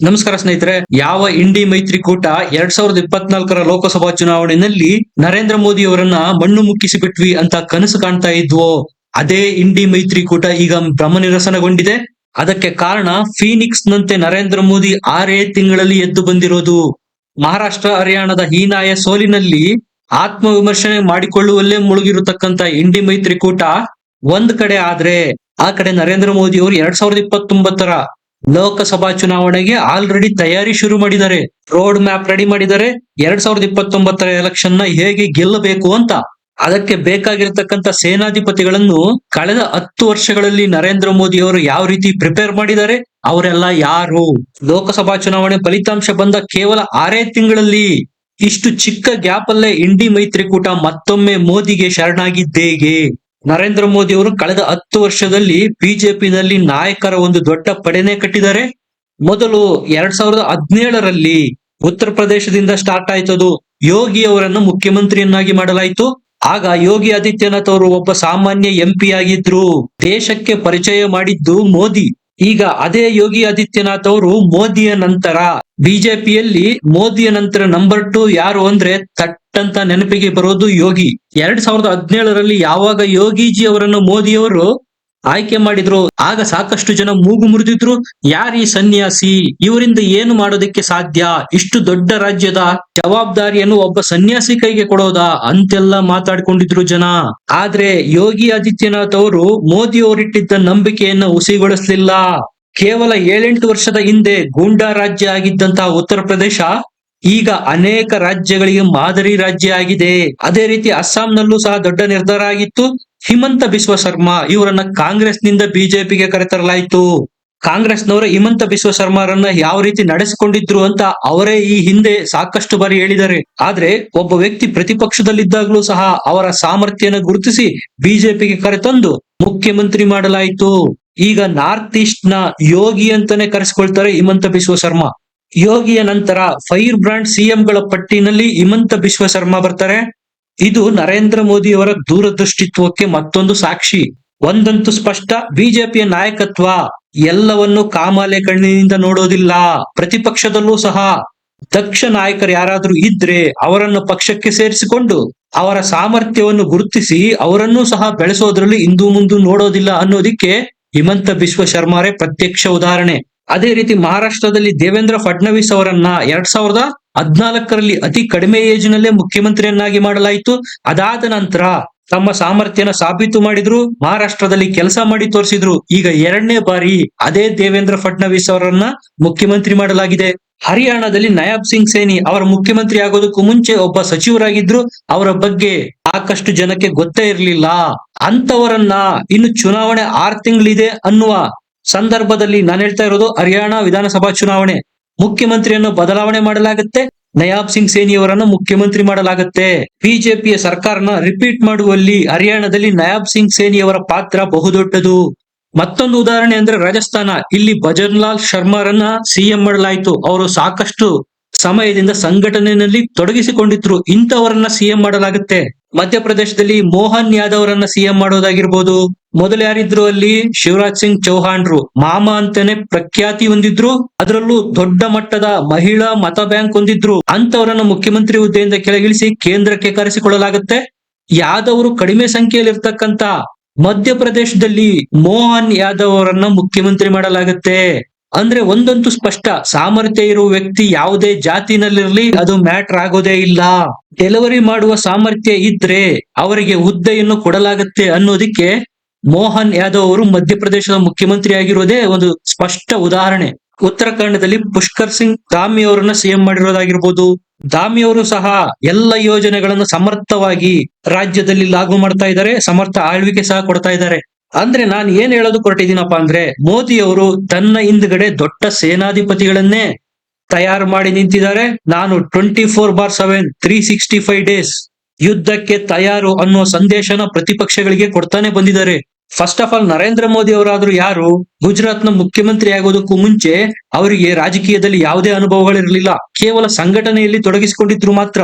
ನಮಸ್ಕಾರ ಸ್ನೇಹಿತರೆ, ಯಾವ ಇಂಡಿ ಮೈತ್ರಿಕೂಟ ಎರಡ್ ಸಾವಿರದ ಇಪ್ಪತ್ನಾಲ್ಕರ ಲೋಕಸಭಾ ಚುನಾವಣೆಯಲ್ಲಿ ನರೇಂದ್ರ ಮೋದಿ ಅವರನ್ನ ಮಣ್ಣು ಮುಕ್ಕಿಸಿ ಬಿಟ್ವಿ ಅಂತ ಕನಸು ಕಾಣ್ತಾ ಇದ್ವೋ? ಅದೇ ಇಂಡಿ ಮೈತ್ರಿಕೂಟ ಈಗ ಭ್ರಮನಿರಸನಗೊಂಡಿದೆ. ಅದಕ್ಕೆ ಕಾರಣ ಫೀನಿಕ್ಸ್ ನಂತೆ ನರೇಂದ್ರ ಮೋದಿ ಆರೇ ತಿಂಗಳಲ್ಲಿ ಎದ್ದು ಬಂದಿರೋದು. ಮಹಾರಾಷ್ಟ್ರ, ಹರಿಯಾಣದ ಹೀನಾಯ ಸೋಲಿನಲ್ಲಿ ಆತ್ಮವಿಮರ್ಶನೆ ಮಾಡಿಕೊಳ್ಳುವಲ್ಲೇ ಮುಳುಗಿರತಕ್ಕಂತ ಇಂಡಿ ಮೈತ್ರಿಕೂಟ ಒಂದ್ ಕಡೆ ಆದ್ರೆ, ಆ ಕಡೆ ನರೇಂದ್ರ ಮೋದಿ ಅವರು ಎರಡ್ ಸಾವಿರದ ಇಪ್ಪತ್ತೊಂಬತ್ತರ ಲೋಕಸಭಾ ಚುನಾವಣೆಗೆ ಆಲ್ರೆಡಿ ತಯಾರಿ ಶುರು ಮಾಡಿದ್ದಾರೆ. ರೋಡ್ ಮ್ಯಾಪ್ ರೆಡಿ ಮಾಡಿದ್ದಾರೆ. ಎರಡ್ ಸಾವಿರದ ಇಪ್ಪತ್ತೊಂಬತ್ತರ ಎಲೆಕ್ಷನ್ನ ಹೇಗೆ ಗೆಲ್ಲಬೇಕು ಅಂತ ಅದಕ್ಕೆ ಬೇಕಾಗಿರತಕ್ಕಂತ ಸೇನಾಧಿಪತಿಗಳನ್ನು ಕಳೆದ ಹತ್ತು ವರ್ಷಗಳಲ್ಲಿ ನರೇಂದ್ರ ಮೋದಿ ಅವರು ಯಾವ ರೀತಿ ಪ್ರಿಪೇರ್ ಮಾಡಿದ್ದಾರೆ, ಅವರೆಲ್ಲ ಯಾರು? ಲೋಕಸಭಾ ಚುನಾವಣೆ ಫಲಿತಾಂಶ ಬಂದ ಕೇವಲ ಆರೇ ತಿಂಗಳಲ್ಲಿ ಇಷ್ಟು ಚಿಕ್ಕ ಗ್ಯಾಪ್ ಅಲ್ಲೇ ಇಂಡಿ ಮೈತ್ರಿಕೂಟ ಮತ್ತೊಮ್ಮೆ ಮೋದಿಗೆ ಶರಣಾಗಿದ್ದೇಗೆ ನರೇಂದ್ರ ಮೋದಿ ಅವರು ಕಳೆದ ಹತ್ತು ವರ್ಷದಲ್ಲಿ ಬಿಜೆಪಿನಲ್ಲಿ ನಾಯಕರ ಒಂದು ದೊಡ್ಡ ಪಡೆನೆ ಕಟ್ಟಿದ್ದಾರೆ. ಮೊದಲು ಎರಡ್ ಸಾವಿರದ ಹದಿನೇಳರಲ್ಲಿ ಉತ್ತರ ಪ್ರದೇಶದಿಂದ ಸ್ಟಾರ್ಟ್ ಆಯ್ತದು. ಯೋಗಿ ಅವರನ್ನು ಮುಖ್ಯಮಂತ್ರಿಯನ್ನಾಗಿ ಮಾಡಲಾಯಿತು. ಆಗ ಯೋಗಿ ಆದಿತ್ಯನಾಥ್ ಅವರು ಒಬ್ಬ ಸಾಮಾನ್ಯ ಎಂಪಿ ಆಗಿದ್ರು. ದೇಶಕ್ಕೆ ಪರಿಚಯ ಮಾಡಿದ್ದು ಮೋದಿ. ಈಗ ಅದೇ ಯೋಗಿ ಆದಿತ್ಯನಾಥ್ ಅವರು ಮೋದಿಯ ನಂತರ. ಬಿಜೆಪಿಯಲ್ಲಿ ಮೋದಿಯ ನಂತರ ನಂಬರ್ ಟು ಯಾರು ಅಂದ್ರೆ ತಟ್ಟಂತ ನೆನಪಿಗೆ ಬರೋದು ಯೋಗಿ. ಎರಡ್ ಸಾವಿರದ ಹದಿನೇಳರಲ್ಲಿ ಯಾವಾಗ ಯೋಗಿಜಿ ಅವರನ್ನು ಮೋದಿಯವರು ಆಯ್ಕೆ ಮಾಡಿದ್ರು, ಆಗ ಸಾಕಷ್ಟು ಜನ ಮೂಗು ಮುರಿದಿದ್ರು. ಯಾರೀ ಸನ್ಯಾಸಿ, ಇವರಿಂದ ಏನು ಮಾಡೋದಕ್ಕೆ ಸಾಧ್ಯ? ಇಷ್ಟು ದೊಡ್ಡ ರಾಜ್ಯದ ಜವಾಬ್ದಾರಿಯನ್ನು ಒಬ್ಬ ಸನ್ಯಾಸಿ ಕೈಗೆ ಕೊಡೋದಾ? ಅಂತೆಲ್ಲ ಮಾತಾಡ್ಕೊಂಡಿದ್ರು ಜನ. ಆದ್ರೆ ಯೋಗಿ ಆದಿತ್ಯನಾಥ್ ಅವರು ಮೋದಿ ಅವರಿಟ್ಟಿದ್ದ ನಂಬಿಕೆಯನ್ನು ಹುಸಿಗೊಳಿಸಲಿಲ್ಲ. ಕೇವಲ ಏಳೆಂಟು ವರ್ಷದ ಹಿಂದೆ ಗೂಂಡಾ ರಾಜ್ಯ ಆಗಿದ್ದಂತಹ ಉತ್ತರ ಪ್ರದೇಶ ಈಗ ಅನೇಕ ರಾಜ್ಯಗಳಿಗೆ ಮಾದರಿ ರಾಜ್ಯ ಆಗಿದೆ. ಅದೇ ರೀತಿ ಅಸ್ಸಾಂನಲ್ಲೂ ಸಹ ದೊಡ್ಡ ನಿರ್ಧಾರ ಆಗಿತ್ತು. ಹಿಮಂತ ಬಿಸ್ವ ಶರ್ಮಾ ಇವರನ್ನ ಕಾಂಗ್ರೆಸ್ನಿಂದ ಬಿಜೆಪಿಗೆ ಕರೆತರಲಾಯಿತು. ಕಾಂಗ್ರೆಸ್ನವರು ಹಿಮಂತ ಬಿಸ್ವ ಶರ್ಮಾರನ್ನ ಯಾವ ರೀತಿ ನಡೆಸಿಕೊಂಡಿದ್ರು ಅಂತ ಅವರೇ ಈ ಹಿಂದೆ ಸಾಕಷ್ಟು ಬಾರಿ ಹೇಳಿದ್ದಾರೆ. ಆದ್ರೆ ಒಬ್ಬ ವ್ಯಕ್ತಿ ಪ್ರತಿಪಕ್ಷದಲ್ಲಿದ್ದಾಗಲೂ ಸಹ ಅವರ ಸಾಮರ್ಥ್ಯನ ಗುರುತಿಸಿ ಬಿಜೆಪಿಗೆ ಕರೆತಂದು ಮುಖ್ಯಮಂತ್ರಿ ಮಾಡಲಾಯಿತು. ಈಗ ನಾರ್ತ್ ಈಸ್ಟ್ನ ಯೋಗಿ ಅಂತಾನೆ ಕರೆಸ್ಕೊಳ್ತಾರೆ ಹಿಮಂತ ಬಿಸ್ವ ಶರ್ಮಾ. ಯೋಗಿಯ ನಂತರ ಫೈರ್ ಬ್ರಾಂಡ್ ಸಿಎಂಗಳ ಪಟ್ಟಿನಲ್ಲಿ ಹಿಮಂತ ಬಿಶ್ವ ಶರ್ಮಾ ಬರ್ತಾರೆ. ಇದು ನರೇಂದ್ರ ಮೋದಿ ಅವರ ದೂರದೃಷ್ಟಿತ್ವಕ್ಕೆ ಮತ್ತೊಂದು ಸಾಕ್ಷಿ. ಒಂದಂತೂ ಸ್ಪಷ್ಟ, ಬಿಜೆಪಿಯ ನಾಯಕತ್ವ ಎಲ್ಲವನ್ನು ಕಾಮಾಲೆ ಕಣ್ಣಿನಿಂದ ನೋಡೋದಿಲ್ಲ. ಪ್ರತಿಪಕ್ಷದಲ್ಲೂ ಸಹ. ದಕ್ಷ ನಾಯಕರು ಯಾರಾದ್ರೂ ಇದ್ರೆ ಅವರನ್ನು ಪಕ್ಷಕ್ಕೆ ಸೇರಿಸಿಕೊಂಡು ಅವರ ಸಾಮರ್ಥ್ಯವನ್ನು ಗುರುತಿಸಿ ಅವರನ್ನೂ ಸಹ ಬೆಳೆಸೋದ್ರಲ್ಲಿ ಇಂದು ಮುಂದೂ ನೋಡೋದಿಲ್ಲ ಅನ್ನೋದಿಕ್ಕೆ ಹಿಮಂತ ಬಿಶ್ವ ಶರ್ಮಾರೇ ಪ್ರತ್ಯಕ್ಷ ಉದಾಹರಣೆ. ಅದೇ ರೀತಿ ಮಹಾರಾಷ್ಟ್ರದಲ್ಲಿ ದೇವೇಂದ್ರ ಫಡ್ನವೀಸ್ ಅವರನ್ನ ಎರಡ್ ಸಾವಿರದ ಹದ್ನಾಲ್ಕರಲ್ಲಿ ಅತಿ ಕಡಿಮೆ ಏಜ್ ನಲ್ಲೇ ಮುಖ್ಯಮಂತ್ರಿಯನ್ನಾಗಿ ಮಾಡಲಾಯಿತು. ಅದಾದ ನಂತರ ತಮ್ಮ ಸಾಮರ್ಥ್ಯನ ಸಾಬೀತು ಮಾಡಿದ್ರು, ಮಹಾರಾಷ್ಟ್ರದಲ್ಲಿ ಕೆಲಸ ಮಾಡಿ ತೋರಿಸಿದ್ರು. ಈಗ ಎರಡನೇ ಬಾರಿ ಅದೇ ದೇವೇಂದ್ರ ಫಡ್ನವೀಸ್ ಅವರನ್ನ ಮುಖ್ಯಮಂತ್ರಿ ಮಾಡಲಾಗಿದೆ. ಹರಿಯಾಣದಲ್ಲಿ ನಯಾಬ್ ಸಿಂಗ್ ಸೇನಿ ಅವರ ಮುಖ್ಯಮಂತ್ರಿ ಆಗೋದಕ್ಕೂ ಮುಂಚೆ ಒಬ್ಬ ಸಚಿವರಾಗಿದ್ರು. ಅವರ ಬಗ್ಗೆ ಸಾಕಷ್ಟು ಜನಕ್ಕೆ ಗೊತ್ತೇ ಇರಲಿಲ್ಲ. ಅಂತವರನ್ನ ಇನ್ನು ಚುನಾವಣೆ ಆರ್ ತಿಂಗಳಿದೆ ಅನ್ನುವ ಸಂದರ್ಭದಲ್ಲಿ ನಾನು ಹೇಳ್ತಾ ಇರೋದು ಹರಿಯಾಣ ವಿಧಾನಸಭಾ ಚುನಾವಣೆ. ಮುಖ್ಯಮಂತ್ರಿಯನ್ನು ಬದಲಾವಣೆ ಮಾಡಲಾಗುತ್ತೆ. ನಯಾಬ್ ಸಿಂಗ್ ಸೇನಿಯವರನ್ನು ಮುಖ್ಯಮಂತ್ರಿ ಮಾಡಲಾಗುತ್ತೆ. ಬಿಜೆಪಿಯ ಸರ್ಕಾರನ ರಿಪೀಟ್ ಮಾಡುವಲ್ಲಿ ಹರಿಯಾಣದಲ್ಲಿ ನಯಾಬ್ ಸಿಂಗ್ ಸೇನಿಯವರ ಪಾತ್ರ ಬಹುದೊಡ್ಡದು. ಮತ್ತೊಂದು ಉದಾಹರಣೆ ಅಂದ್ರೆ ರಾಜಸ್ಥಾನ. ಇಲ್ಲಿ ಭಜನ್ಲಾಲ್ ಶರ್ಮಾರನ್ನ ಸಿಎಂ ಮಾಡಲಾಯಿತು. ಅವರು ಸಾಕಷ್ಟು ಸಮಯದಿಂದ ಸಂಘಟನೆಯಲ್ಲಿ ತೊಡಗಿಸಿಕೊಂಡಿದ್ರು. ಇಂಥವರನ್ನ ಸಿಎಂ ಮಾಡಲಾಗುತ್ತೆ. ಮಧ್ಯಪ್ರದೇಶದಲ್ಲಿ ಮೋಹನ್ ಯಾದವ್ ಅವರನ್ನ ಸಿಎಂ ಮಾಡೋದಾಗಿರ್ಬೋದು. ಮೊದಲು ಯಾರಿದ್ರು ಅಲ್ಲಿ ಶಿವರಾಜ್ ಸಿಂಗ್ ಚೌಹಾಣ್ರು. ಮಾಮ ಅಂತಾನೆ ಪ್ರಖ್ಯಾತಿ ಹೊಂದಿದ್ರು. ಅದರಲ್ಲೂ ದೊಡ್ಡ ಮಟ್ಟದ ಮಹಿಳಾ ಮತ ಬ್ಯಾಂಕ್ ಹೊಂದಿದ್ರು. ಅಂತವರನ್ನ ಮುಖ್ಯಮಂತ್ರಿ ಹುದ್ದೆಯಿಂದ ಕೆಳಗಿಳಿಸಿ ಕೇಂದ್ರಕ್ಕೆ ಕರೆಸಿಕೊಳ್ಳಲಾಗುತ್ತೆ. ಯಾದವರು ಕಡಿಮೆ ಸಂಖ್ಯೆಯಲ್ಲಿ ಇರ್ತಕ್ಕಂತ ಮಧ್ಯಪ್ರದೇಶದಲ್ಲಿ ಮೋಹನ್ ಯಾದವ್ ಅವರನ್ನ ಮುಖ್ಯಮಂತ್ರಿ ಮಾಡಲಾಗುತ್ತೆ. ಅಂದ್ರೆ ಒಂದಂತೂ ಸ್ಪಷ್ಟ. ಸಾಮರ್ಥ್ಯ ಇರುವ ವ್ಯಕ್ತಿ ಯಾವುದೇ ಜಾತಿನಲ್ಲಿರ್ಲಿ ಅದು ಮ್ಯಾಟರ್ ಆಗೋದೇ ಇಲ್ಲ. ಡೆಲಿವರಿ ಮಾಡುವ ಸಾಮರ್ಥ್ಯ ಇದ್ರೆ ಅವರಿಗೆ ಹುದ್ದೆಯನ್ನು ಕೊಡಲಾಗುತ್ತೆ ಅನ್ನೋದಿಕ್ಕೆ ಮೋಹನ್ ಯಾದವ್ ಅವರು ಮಧ್ಯಪ್ರದೇಶದ ಮುಖ್ಯಮಂತ್ರಿ ಆಗಿರೋದೇ ಒಂದು ಸ್ಪಷ್ಟ ಉದಾಹರಣೆ. ಉತ್ತರಾಖಂಡದಲ್ಲಿ ಪುಷ್ಕರ್ ಸಿಂಗ್ ಧಾಮಿ ಅವರನ್ನ ಸಿಎಂ ಮಾಡಿರೋದಾಗಿರ್ಬೋದು. ಧಾಮಿ ಅವರು ಸಹ ಎಲ್ಲ ಯೋಜನೆಗಳನ್ನು ಸಮರ್ಥವಾಗಿ ರಾಜ್ಯದಲ್ಲಿ ಲಾಗು ಮಾಡ್ತಾ ಇದ್ದಾರೆ, ಸಮರ್ಥ ಆಳ್ವಿಕೆ ಸಹ ಕೊಡ್ತಾ ಇದ್ದಾರೆ. ಅಂದ್ರೆ ನಾನು ಏನ್ ಹೇಳೋದು ಕೊರಟಿದ್ದೀನಪ್ಪ ಅಂದ್ರೆ ಮೋದಿ ಅವರು ತನ್ನ ಹಿಂದ್ಗಡೆ ದೊಡ್ಡ ಸೇನಾಧಿಪತಿಗಳನ್ನೇ ತಯಾರು ಮಾಡಿ ನಿಂತಿದ್ದಾರೆ. ನಾನು twenty four bar seven three sixty five days ಯುದ್ಧಕ್ಕೆ ತಯಾರು ಅನ್ನುವ ಸಂದೇಶನ ಪ್ರತಿಪಕ್ಷಗಳಿಗೆ ಕೊಡ್ತಾನೆ ಬಂದಿದ್ದಾರೆ. First of all Narendra Modi ಅವರಾದ್ರೂ ಯಾರು ಗುಜರಾತ್ನ ಮುಖ್ಯಮಂತ್ರಿ ಆಗೋದಕ್ಕೂ ಮುಂಚೆ ಅವರಿಗೆ ರಾಜಕೀಯದಲ್ಲಿ ಯಾವುದೇ ಅನುಭವಗಳಿರಲಿಲ್ಲ. ಕೇವಲ ಸಂಘಟನೆಯಲ್ಲಿ ತೊಡಗಿಸಿಕೊಂಡಿದ್ರು ಮಾತ್ರ.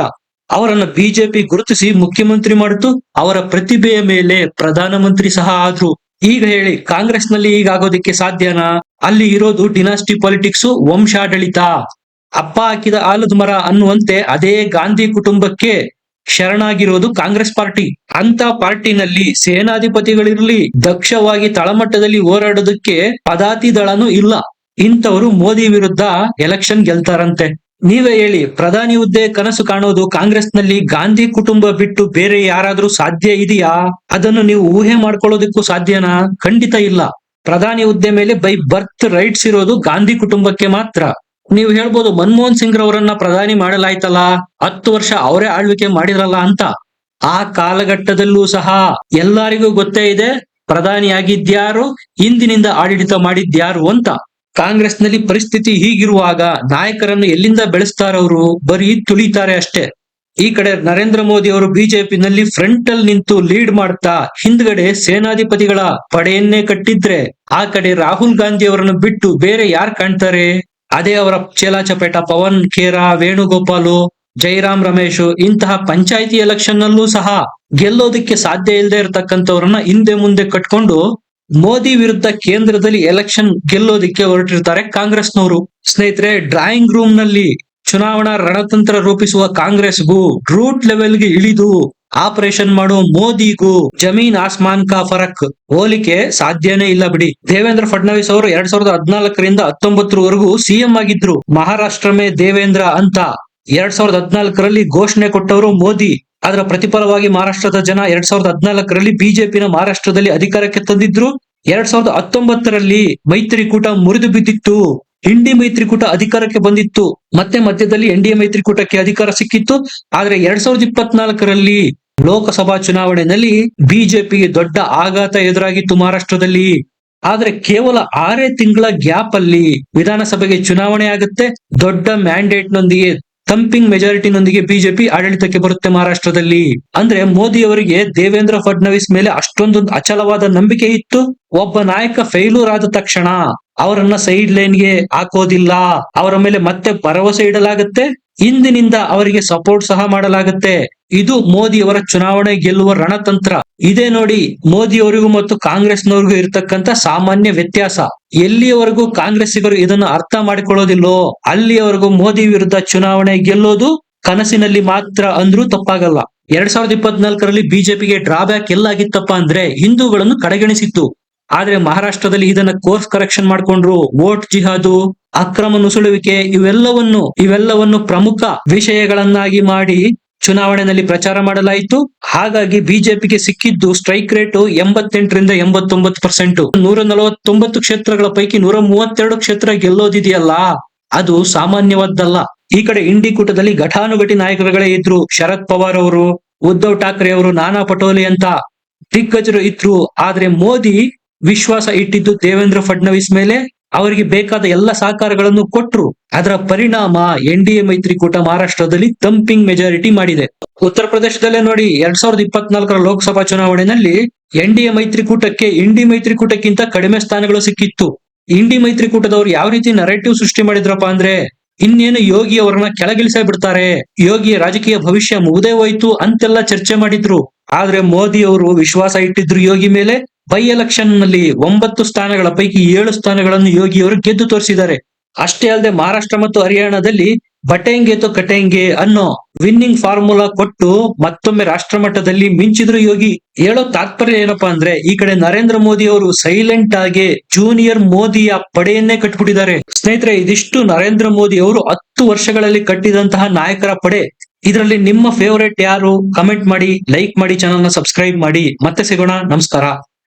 ಅವರನ್ನ ಬಿಜೆಪಿ ಗುರುತಿಸಿ ಮುಖ್ಯಮಂತ್ರಿ ಮಾಡಿತು. ಅವರ ಪ್ರತಿಭೆಯ ಮೇಲೆ ಪ್ರಧಾನಮಂತ್ರಿ ಸಹ ಆದ್ರು. ಈಗ ಹೇಳಿ ಕಾಂಗ್ರೆಸ್ನಲ್ಲಿ ಈಗ ಆಗೋದಕ್ಕೆ ಸಾಧ್ಯನಾ? ಅಲ್ಲಿ ಇರೋದು ಡಿನಾಸ್ಟಿ ಪಾಲಿಟಿಕ್ಸ್, ವಂಶಾಡಳಿತ. ಅಪ್ಪ ಹಾಕಿದ ಆಲದ ಮರ ಅನ್ನುವಂತೆ ಅದೇ ಗಾಂಧಿ ಕುಟುಂಬಕ್ಕೆ ಶರಣಾಗಿರೋದು ಕಾಂಗ್ರೆಸ್ ಪಾರ್ಟಿ. ಅಂತ ಪಾರ್ಟಿನಲ್ಲಿ ಸೇನಾಧಿಪತಿಗಳಿರ್ಲಿ, ದಕ್ಷವಾಗಿ ತಳಮಟ್ಟದಲ್ಲಿ ಹೋರಾಡೋದಕ್ಕೆ ಪದಾತಿ ದಳನೂ ಇಲ್ಲ. ಇಂಥವರು ಮೋದಿ ವಿರುದ್ಧ ಎಲೆಕ್ಷನ್ ಗೆಲ್ತಾರಂತೆ. ನೀವೇ ಹೇಳಿ, ಪ್ರಧಾನಿ ಹುದ್ದೆ ಕನಸು ಕಾಣೋದು ಕಾಂಗ್ರೆಸ್ನಲ್ಲಿ ಗಾಂಧಿ ಕುಟುಂಬ ಬಿಟ್ಟು ಬೇರೆ ಯಾರಾದ್ರೂ ಸಾಧ್ಯ ಇದೆಯಾ? ಅದನ್ನು ನೀವು ಊಹೆ ಮಾಡ್ಕೊಳ್ಳೋದಕ್ಕೂ ಸಾಧ್ಯನಾ? ಖಂಡಿತ ಇಲ್ಲ. ಪ್ರಧಾನಿ ಹುದ್ದೆ ಮೇಲೆ ಬೈ ಬರ್ತ್ ರೈಟ್ಸ್ ಇರೋದು ಗಾಂಧಿ ಕುಟುಂಬಕ್ಕೆ ಮಾತ್ರ. ನೀವು ಹೇಳ್ಬೋದು, ಮನಮೋಹನ್ ಸಿಂಗ್ ರವರನ್ನ ಪ್ರಧಾನಿ ಮಾಡಲಾಯ್ತಲ್ಲ, ಹತ್ತು ವರ್ಷ ಅವರೇ ಆಳ್ವಿಕೆ ಮಾಡಿರಲ್ಲ ಅಂತ. ಆ ಕಾಲಘಟ್ಟದಲ್ಲೂ ಸಹ ಎಲ್ಲರಿಗೂ ಗೊತ್ತೇ ಇದೆ ಪ್ರಧಾನಿ ಆಗಿದ್ಯಾರು ಹಿಂದಿನಿಂದ ಆಡಳಿತ ಮಾಡಿದ್ಯಾರು ಅಂತ. ಕಾಂಗ್ರೆಸ್ನಲ್ಲಿ ಪರಿಸ್ಥಿತಿ ಹೀಗಿರುವಾಗ ನಾಯಕರನ್ನು ಎಲ್ಲಿಂದ ಬೆಳೆಸ್ತಾರವರು? ಬರೀ ತುಳಿತಾರೆ ಅಷ್ಟೇ. ಈ ಕಡೆ ನರೇಂದ್ರ ಮೋದಿ ಅವರು ಬಿಜೆಪಿನಲ್ಲಿ ಫ್ರಂಟ್ ಅಲ್ಲಿ ನಿಂತು ಲೀಡ್ ಮಾಡ್ತಾ ಹಿಂದ್ಗಡೆ ಸೇನಾಧಿಪತಿಗಳ ಪಡೆಯನ್ನೇ ಕಟ್ಟಿದ್ರೆ, ಆ ಕಡೆ ರಾಹುಲ್ ಗಾಂಧಿ ಅವರನ್ನು ಬಿಟ್ಟು ಬೇರೆ ಯಾರು ಕಾಣ್ತಾರೆ? ಅದೇ ಅವರ ಚೇಲಾಚಪೇಟ ಪವನ್ ಖೇರಾ ವೇಣುಗೋಪಾಲು, ಜೈರಾಮ್ ರಮೇಶ್, ಇಂತಹ ಪಂಚಾಯಿತಿ ಎಲೆಕ್ಷನ್ ನಲ್ಲೂ ಸಹ ಗೆಲ್ಲೋದಕ್ಕೆ ಸಾಧ್ಯ ಇಲ್ಲದೆ ಇರತಕ್ಕಂಥವ್ರನ್ನ ಹಿಂದೆ ಮುಂದೆ ಕಟ್ಕೊಂಡು ಮೋದಿ ವಿರುದ್ಧ ಕೇಂದ್ರದಲ್ಲಿ ಎಲೆಕ್ಷನ್ ಗೆಲ್ಲೋದಿಕ್ಕೆ ಹೊರಟಿರ್ತಾರೆ ಕಾಂಗ್ರೆಸ್ನವರು. ಸ್ನೇಹಿತರೆ ಡ್ರಾಯಿಂಗ್ ರೂಮ್ನಲ್ಲಿ ಚುನಾವಣಾ ರಣತಂತ್ರ ರೂಪಿಸುವ ಕಾಂಗ್ರೆಸ್ಗೂ ರೂಟ್ ಲೆವೆಲ್ಗೆ ಇಳಿದು ಆಪರೇಷನ್ ಮಾಡೋ ಮೋದಿಗೂ ಜಮೀನ್ ಆಸ್ಮಾನ್ ಕಾ ಫರಕ್ ಹೋಲಿಕೆ ಸಾಧ್ಯನೇ ಇಲ್ಲ ಬಿಡಿ. ದೇವೇಂದ್ರ ಫಡ್ನವೀಸ್ ಅವರು ಎರಡ್ ಸಾವಿರದ ಹದಿನಾಲ್ಕರಿಂದ ಹತ್ತೊಂಬತ್ತರವರೆಗೂ ಸಿಎಂ ಆಗಿದ್ರು. ಮಹಾರಾಷ್ಟ್ರ ಮೇ ದೇವೇಂದ್ರ ಅಂತ ಎರಡ್ ಸಾವಿರದ ಹದಿನಾಲ್ಕರಲ್ಲಿ ಘೋಷಣೆ ಕೊಟ್ಟವರು ಮೋದಿ. ಅದರ ಪ್ರತಿಫಲವಾಗಿ ಮಹಾರಾಷ್ಟ್ರದ ಜನ ಎರಡ್ ಸಾವಿರದ ಹದಿನಾಲ್ಕರಲ್ಲಿ ಬಿಜೆಪಿನ ಮಹಾರಾಷ್ಟ್ರದಲ್ಲಿ ಅಧಿಕಾರಕ್ಕೆ ತಂದಿದ್ರು. ಎರಡ್ ಸಾವಿರದ ಹತ್ತೊಂಬತ್ತರಲ್ಲಿ ಮೈತ್ರಿಕೂಟ ಮುರಿದು ಬಿದ್ದಿತ್ತು. ಹಿಂಡಿ ಮೈತ್ರಿಕೂಟ ಅಧಿಕಾರಕ್ಕೆ ಬಂದಿತ್ತು. ಮತ್ತೆ ಮಧ್ಯದಲ್ಲಿ ಎನ್ ಡಿ ಮೈತ್ರಿಕೂಟಕ್ಕೆ ಅಧಿಕಾರ ಸಿಕ್ಕಿತ್ತು. ಆದ್ರೆ ಎರಡ್ ಸಾವಿರದ ಇಪ್ಪತ್ನಾಲ್ಕರಲ್ಲಿ ಲೋಕಸಭಾ ಚುನಾವಣೆಯಲ್ಲಿ ಬಿಜೆಪಿಗೆ ದೊಡ್ಡ ಆಘಾತ ಎದುರಾಗಿತ್ತು ಮಹಾರಾಷ್ಟ್ರದಲ್ಲಿ. ಆದ್ರೆ ಕೇವಲ ಆರೇ ತಿಂಗಳ ಗ್ಯಾಪ್ ಅಲ್ಲಿ ವಿಧಾನಸಭೆಗೆ ಚುನಾವಣೆ ಆಗುತ್ತೆ. ದೊಡ್ಡ ಮ್ಯಾಂಡೇಟ್ ನೊಂದಿಗೆ ಥಂಪಿಂಗ್ ಮೆಜಾರಿಟಿನೊಂದಿಗೆ ಬಿಜೆಪಿ ಆಡಳಿತಕ್ಕೆ ಬರುತ್ತೆ ಮಹಾರಾಷ್ಟ್ರದಲ್ಲಿ. ಅಂದ್ರೆ ಮೋದಿ ಅವರಿಗೆ ದೇವೇಂದ್ರ ಫಡ್ನವೀಸ್ ಮೇಲೆ ಅಷ್ಟೊಂದು ಅಚಲವಾದ ನಂಬಿಕೆ ಇತ್ತು. ಒಬ್ಬ ನಾಯಕ ಫೇಲ್ಯೂರ್ ಆದ ತಕ್ಷಣ. ಅವರನ್ನ ಸೈಡ್ ಲೈನ್ಗೆ ಹಾಕೋದಿಲ್ಲ. ಅವರ ಮೇಲೆ ಮತ್ತೆ ಭರವಸೆ ಇಡಲಾಗುತ್ತೆ. ಇಂದಿನಿಂದ ಅವರಿಗೆ ಸಪೋರ್ಟ್ ಸಹ ಮಾಡಲಾಗುತ್ತೆ. ಇದು ಮೋದಿ ಅವರ ಚುನಾವಣೆ ಗೆಲ್ಲುವ ರಣತಂತ್ರ. ಇದೇ ನೋಡಿ ಮೋದಿ ಅವರಿಗೂ ಮತ್ತು ಕಾಂಗ್ರೆಸ್ನವರಿಗೂ ಇರತಕ್ಕಂತ ಸಾಮಾನ್ಯ ವ್ಯತ್ಯಾಸ. ಎಲ್ಲಿಯವರೆಗೂ ಕಾಂಗ್ರೆಸ್ಸಿಗರು ಇದನ್ನು ಅರ್ಥ ಮಾಡಿಕೊಳ್ಳೋದಿಲ್ಲೋ, ಅಲ್ಲಿಯವರೆಗೂ ಮೋದಿ ವಿರುದ್ಧ ಚುನಾವಣೆ ಗೆಲ್ಲೋದು ಕನಸಿನಲ್ಲಿ ಮಾತ್ರ ಅಂದ್ರೂ ತಪ್ಪಾಗಲ್ಲ. ಎರಡ್ ಸಾವಿರದ ಇಪ್ಪತ್ನಾಲ್ಕರಲ್ಲಿ ಬಿಜೆಪಿಗೆ ಡ್ರಾಬ್ಯಾಕ್ ಎಲ್ಲಾಗಿತ್ತಪ್ಪ ಅಂದ್ರೆ ಹಿಂದೂಗಳನ್ನು ಕಡೆಗಣಿಸಿತ್ತು. ಆದ್ರೆ ಮಹಾರಾಷ್ಟ್ರದಲ್ಲಿ ಇದನ್ನ ಕೋರ್ಸ್ ಕರೆಕ್ಷನ್ ಮಾಡ್ಕೊಂಡ್ರು ವೋಟ್ ಜಿಹಾದು, ಅಕ್ರಮ ನುಸುಳುವಿಕೆ ಇವೆಲ್ಲವನ್ನು ಇವೆಲ್ಲವನ್ನು ಪ್ರಮುಖ ವಿಷಯಗಳನ್ನಾಗಿ ಮಾಡಿ ಚುನಾವಣೆಯಲ್ಲಿ ಪ್ರಚಾರ ಮಾಡಲಾಯಿತು. ಹಾಗಾಗಿ ಬಿಜೆಪಿಗೆ ಸಿಕ್ಕಿದ್ದು ಸ್ಟ್ರೈಕ್ ರೇಟ್ ಎಂಬತ್ತೆಂಟರಿಂದ ಎಂಬತ್ತೊಂಬತ್ತು ಪರ್ಸೆಂಟ್ ನೂರ ನಲವತ್ತೊಂಬತ್ತು ಕ್ಷೇತ್ರಗಳ ಪೈಕಿ ನೂರ ಮೂವತ್ತೆರಡು ಕ್ಷೇತ್ರ ಗೆಲ್ಲೋದಿದೆಯಲ್ಲ? ಅದು ಸಾಮಾನ್ಯವಾದ್ದಲ್ಲ. ಈ ಕಡೆ ಇಂಡಿ ಕೂಟದಲ್ಲಿ ಘಟಾನುಘಟಿ ನಾಯಕರುಗಳೇ ಇದ್ರು. ಶರದ್ ಪವಾರ್ ಅವರು, ಉದ್ಧವ್ ಠಾಕ್ರೆ ಅವರು, ನಾನಾ ಪಟೋಲಿ ಅಂತ ದಿಗ್ಗಜರು ಇದ್ರು. ಆದ್ರೆ ಮೋದಿ ವಿಶ್ವಾಸ ಇಟ್ಟಿದ್ದು ದೇವೇಂದ್ರ ಫಡ್ನವೀಸ್ ಮೇಲೆ ಅವರಿಗೆ ಬೇಕಾದ ಎಲ್ಲ ಸಹಕಾರಗಳನ್ನು ಕೊಟ್ಟರು ಅದರ ಪರಿಣಾಮ ಎನ್ ಡಿ ಎ ಮೈತ್ರಿಕೂಟ ಮಹಾರಾಷ್ಟ್ರದಲ್ಲಿ ತಂಪಿಂಗ್ ಮೆಜಾರಿಟಿ ಮಾಡಿದೆ. ಉತ್ತರ ಪ್ರದೇಶದಲ್ಲೇ ನೋಡಿ, ಎರಡ್ ಸಾವಿರದ ಇಪ್ಪತ್ನಾಲ್ಕರ ಲೋಕಸಭಾ ಚುನಾವಣೆಯಲ್ಲಿ ಎನ್ ಡಿ ಎ ಮೈತ್ರಿಕೂಟಕ್ಕೆ ಇಂಡಿ ಮೈತ್ರಿಕೂಟಕ್ಕಿಂತ ಕಡಿಮೆ ಸ್ಥಾನಗಳು ಸಿಕ್ಕಿತ್ತು. ಇಂಡಿ ಮೈತ್ರಿಕೂಟದವರು ಯಾವ ರೀತಿ ನರೇಟಿವ್ ಸೃಷ್ಟಿ ಮಾಡಿದ್ರಪ್ಪ ಅಂದ್ರೆ, ಇನ್ನೇನು ಯೋಗಿ ಅವರನ್ನ ಕೆಳಗಿಳಿಸೇ ಬಿಡ್ತಾರೆ. ಯೋಗಿಯ ರಾಜಕೀಯ ಭವಿಷ್ಯ ಮುಗದೇ ಹೋಯ್ತು ಅಂತೆಲ್ಲ ಚರ್ಚೆ ಮಾಡಿದ್ರು. ಆದ್ರೆ ಮೋದಿ ಅವರು ವಿಶ್ವಾಸ ಇಟ್ಟಿದ್ರು ಯೋಗಿ ಮೇಲೆ ಬೈ ಎಲೆಕ್ಷನ್ನಲ್ಲಿ ಒಂಬತ್ತು ಸ್ಥಾನಗಳ ಪೈಕಿ ಏಳು ಸ್ಥಾನಗಳನ್ನು ಯೋಗಿಯವರು ಗೆದ್ದು ತೋರಿಸಿದ್ದಾರೆ. ಅಷ್ಟೇ ಅಲ್ಲದೆ ಮಹಾರಾಷ್ಟ್ರ ಮತ್ತು ಹರಿಯಾಣದಲ್ಲಿ ಬಟೆಂಗೆ ತೋ ಕಟೆಂಗೆ ಅನ್ನೋ ವಿನ್ನಿಂಗ್ ಫಾರ್ಮುಲಾ ಕೊಟ್ಟು ಮತ್ತೊಮ್ಮೆ ರಾಷ್ಟ್ರ ಮಟ್ಟದಲ್ಲಿ ಮಿಂಚಿದ್ರು ಯೋಗಿ. ಹೇಳೋ ತಾತ್ಪರ್ಯ ಏನಪ್ಪಾ ಅಂದ್ರೆ ಈ ಕಡೆ ನರೇಂದ್ರ ಮೋದಿ ಅವರು ಸೈಲೆಂಟ್ ಆಗಿ ಜೂನಿಯರ್ ಮೋದಿಯ ಪಡೆಯನ್ನೇ ಕಟ್ಬಿಟ್ಟಿದ್ದಾರೆ. ಸ್ನೇಹಿತರೆ, ಇದಿಷ್ಟು ನರೇಂದ್ರ ಮೋದಿ ಅವರು ಹತ್ತು ವರ್ಷಗಳಲ್ಲಿ ಕಟ್ಟಿದಂತಹ ನಾಯಕರ ಪಡೆ. ಇದರಲ್ಲಿ ನಿಮ್ಮ ಫೇವರೇಟ್ ಯಾರು? ಕಮೆಂಟ್ ಮಾಡಿ ಲೈಕ್ ಮಾಡಿ ಚಾನಲ್ನ ಸಬ್ಸ್ಕ್ರೈಬ್ ಮಾಡಿ. ಮತ್ತೆ ಸಿಗೋಣ. ನಮಸ್ಕಾರ.